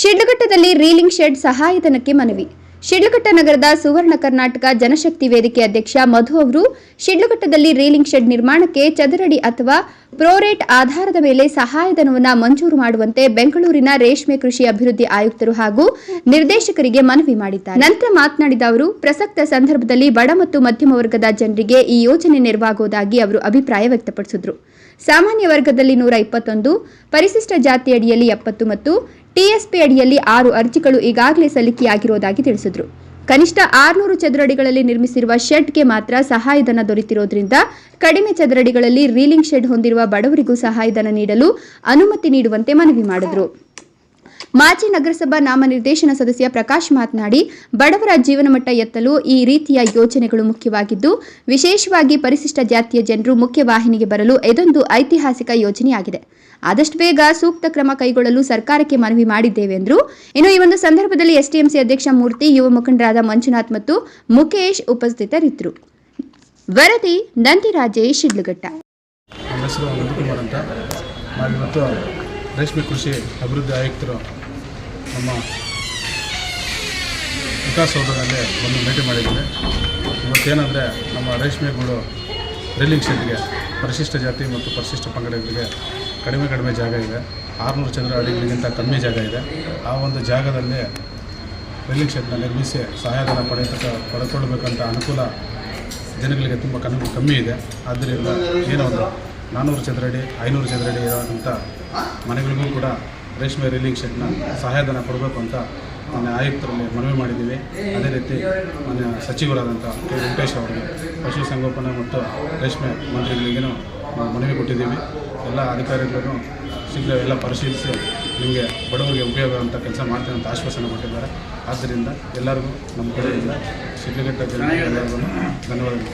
ಶಿಡ್ಲಘಟ್ಟದಲ್ಲಿ reeling shed ಸಹಾಯಧನಕ್ಕೆ ಮನವಿ. ಶಿಡ್ಲಘಟ್ಟ ನಗರದ ಸುವರ್ಣ ಕರ್ನಾಟಕ ಜನಶಕ್ತಿ ವೇದಿಕೆ ಅಧ್ಯಕ್ಷ ಮಧು ಅವರು ಶಿಡ್ಲಘಟ್ಟದಲ್ಲಿ ರೀಲಿಂಗ್ ಶೆಡ್ ನಿರ್ಮಾಣಕ್ಕೆ ಚದರಡಿ ಅಥವಾ ಪ್ರೋರೇಟ್ ಆಧಾರದ ಮೇಲೆ ಸಹಾಯಧನವನ್ನು ಮಂಜೂರು ಮಾಡುವಂತೆ ಬೆಂಗಳೂರಿನ ರೇಷ್ಮೆ ಕೃಷಿ ಅಭಿವೃದ್ಧಿ ಆಯುಕ್ತರು ಹಾಗೂ ನಿರ್ದೇಶಕರಿಗೆ ಮನವಿ ಮಾಡಿದ್ದಾರೆ. ನಂತರ ಮಾತನಾಡಿದ ಅವರು, ಪ್ರಸಕ್ತ ಸಂದರ್ಭದಲ್ಲಿ ಬಡ ಮತ್ತು ಮಧ್ಯಮ ವರ್ಗದ ಜನರಿಗೆ ಈ ಯೋಜನೆ ನೆರವಾಗುವುದಾಗಿ ಅವರು ಅಭಿಪ್ರಾಯ ವ್ಯಕ್ತಪಡಿಸಿದರು. ಸಾಮಾನ್ಯ ವರ್ಗದಲ್ಲಿ ನೂರ ಇಪ್ಪತ್ತೊಂದು, ಪರಿಶಿಷ್ಟ ಜಾತಿಯಡಿಯಲ್ಲಿ ಎಪ್ಪತ್ತು ಮತ್ತು ಟಿಎಸ್ಪಿ ಅಡಿಯಲ್ಲಿ ಆರು ಅರ್ಜಿಗಳು ಈಗಾಗಲೇ ಸಲ್ಲಿಕೆಯಾಗಿರುವುದಾಗಿ ತಿಳಿಸಿದರು. ಕನಿಷ್ಠ ಆರುನೂರು ಚದರಡಿಗಳಲ್ಲಿ ನಿರ್ಮಿಸಿರುವ ಶೆಡ್ಗೆ ಮಾತ್ರ ಸಹಾಯಧನ ದೊರೆತಿರೋದ್ರಿಂದ ಕಡಿಮೆ ಚದರಡಿಗಳಲ್ಲಿ ರೀಲಿಂಗ್ ಶೆಡ್ ಹೊಂದಿರುವ ಬಡವರಿಗೂ ಸಹಾಯಧನ ನೀಡಲು ಅನುಮತಿ ನೀಡುವಂತೆ ಮನವಿ ಮಾಡಿದರು. ಮಾಜಿ ನಗರಸಭಾ ನಾಮನಿರ್ದೇಶನ ಸದಸ್ಯ ಪ್ರಕಾಶ್ ಮಾತನಾಡಿ, ಬಡವರ ಜೀವನಮಟ್ಟ ಎತ್ತಲು ಈ ರೀತಿಯ ಯೋಜನೆಗಳು ಮುಖ್ಯವಾಗಿದ್ದು, ವಿಶೇಷವಾಗಿ ಪರಿಶಿಷ್ಟ ಜಾತಿಯ ಜನರು ಮುಖ್ಯವಾಹಿನಿಗೆ ಬರಲು ಇದೊಂದು ಐತಿಹಾಸಿಕ ಯೋಜನೆಯಾಗಿದೆ. ಆದಷ್ಟು ಬೇಗ ಸೂಕ್ತ ಕ್ರಮ ಕೈಗೊಳ್ಳಲು ಸರ್ಕಾರಕ್ಕೆ ಮನವಿ ಮಾಡಿದ್ದೇವೆ ಎಂದರು. ಇನ್ನು ಈ ಒಂದು ಸಂದರ್ಭದಲ್ಲಿ ಎಸ್ಟಿಎಂಸಿ ಅಧ್ಯಕ್ಷ ಮೂರ್ತಿ, ಯುವ ಮುಖಂಡರಾದ ಮಂಜುನಾಥ್ ಮತ್ತು ಮುಖೇಶ್ ಉಪಸ್ಥಿತರಿದ್ದರು. ವರದಿ ನಂದಿರಾಜೇಶ್ ಶಿಡ್ಲಘಟ್ಟ. ಕೃಷಿ ಅಭಿವೃದ್ಧಿ ಆಯುಕ್ತರು ನಮ್ಮ ವಿಕಾಸಸೌಧದಲ್ಲಿ ಬಂದು ಭೇಟಿ ಮಾಡಿದ್ದೇವೆ ಇವತ್ತೇನೆಂದರೆ ನಮ್ಮ ರೇಷ್ಮೆಗಳು ರೈಲಿಂಗ್ ಶೆಡ್ಗೆ ಪರಿಶಿಷ್ಟ ಜಾತಿ ಮತ್ತು ಪರಿಶಿಷ್ಟ ಪಂಗಡಗಳಿಗೆ ಕಡಿಮೆ ಕಡಿಮೆ ಜಾಗ ಇದೆ. ಆರುನೂರು ಚದರ ಅಡಿಗಳಿಗಿಂತ ಕಮ್ಮಿ ಜಾಗ ಇದೆ. ಆ ಒಂದು ಜಾಗದಲ್ಲಿ ರೈಲಿಂಗ್ ಶೆಡ್ನ ನಿರ್ಮಿಸಿ ಸಹಾಯಧನ ಪಡೆಯತಕ್ಕ ಪಡೆದುಕೊಳ್ಬೇಕಂತ ಅನುಕೂಲ ಜನಗಳಿಗೆ ತುಂಬ ಕಮ್ಮಿ ಕಮ್ಮಿ ಇದೆ. ಆದ್ದರಿಂದ ಏನೋ ಒಂದು ನಾನ್ನೂರು ಚದರಡಿ ಐನೂರು ಚದರಡಿ ಇರೋಂಥ ಮನೆಗಳಿಗೂ ಕೂಡ ರೇಷ್ಮೆ ರೀಲಿಂಗ್ ಶೆಡ್ನ ಸಹಾಯಧನ ಕೊಡಬೇಕು ಅಂತ ಮಾನ್ಯ ಆಯುಕ್ತರಲ್ಲಿ ಮನವಿ ಮಾಡಿದ್ದೀವಿ. ಅದೇ ರೀತಿ ಮಾನ್ಯ ಸಚಿವರಾದಂಥ ಕೆ. ವೆಂಕಟೇಶ್ ಅವರಿಗೆ ಪಶುಸಂಗೋಪನೆ ಮತ್ತು ರೇಷ್ಮೆ ಮಂತ್ರಿಗಳಿಗೂ ನಾವು ಮನವಿ ಕೊಟ್ಟಿದ್ದೀವಿ. ಎಲ್ಲ ಅಧಿಕಾರಿಗಳನ್ನು ಶೀಘ್ರ ಎಲ್ಲ ಪರಿಶೀಲಿಸಿ ನಿಮಗೆ ಬಡವರಿಗೆ ಉಪಯೋಗ ಅಂತ ಕೆಲಸ ಮಾಡ್ತೇನೆ ಅಂತ ಆಶ್ವಾಸನೆ ಕೊಟ್ಟಿದ್ದಾರೆ. ಆದ್ದರಿಂದ ಎಲ್ಲರಿಗೂ ನಮ್ಮ ಕಡೆಯಿಂದ ಎಲ್ಲರಿಗೂ ಧನ್ಯವಾದಗಳು.